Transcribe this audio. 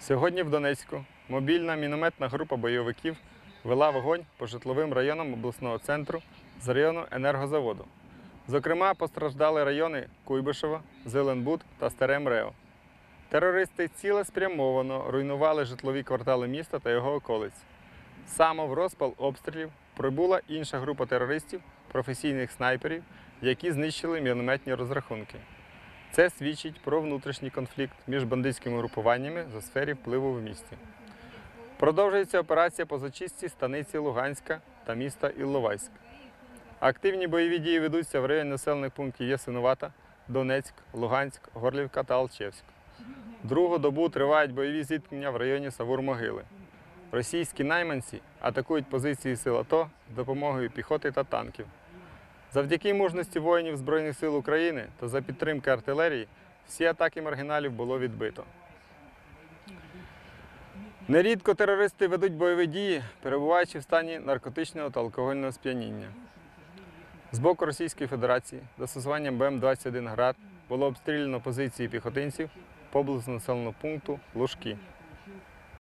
Сьогодні в Донецьку мобільна мінометна група бойовиків вела вогонь по житловим районам обласного центру з району енергозаводу. Зокрема, постраждали райони Куйбишева, Зеленбуд та Старе МРЕО. Терористи цілеспрямовано руйнували житлові квартали міста та його околиць. Саме в розпал обстрілів прибула інша група терористів, професійних снайперів, які знищили мінометні розрахунки. Це свідчить про внутрішній конфлікт між бандитськими групуваннями за сфері впливу в місті. Продовжується операція по зачистці станиці Луганська та міста Ілловайськ. Активні бойові дії ведуться в районі населених пунктів Єсинувата, Донецьк, Луганськ, Горлівка та Алчевськ. Другу добу тривають бойові зіткнення в районі Савур-Могили. Російські найманці атакують позиції сил АТО з допомогою піхоти та танків. Завдяки мужності воїнів Збройних сил України та за підтримки артилерії всі атаки маргіналів було відбито. Нерідко терористи ведуть бойові дії, перебуваючи в стані наркотичного та алкогольного сп'яніння. З боку Російської Федерації застосуванням БМ-21 «Град» було обстріляно позиції піхотинців поблизу населеного пункту Лужки.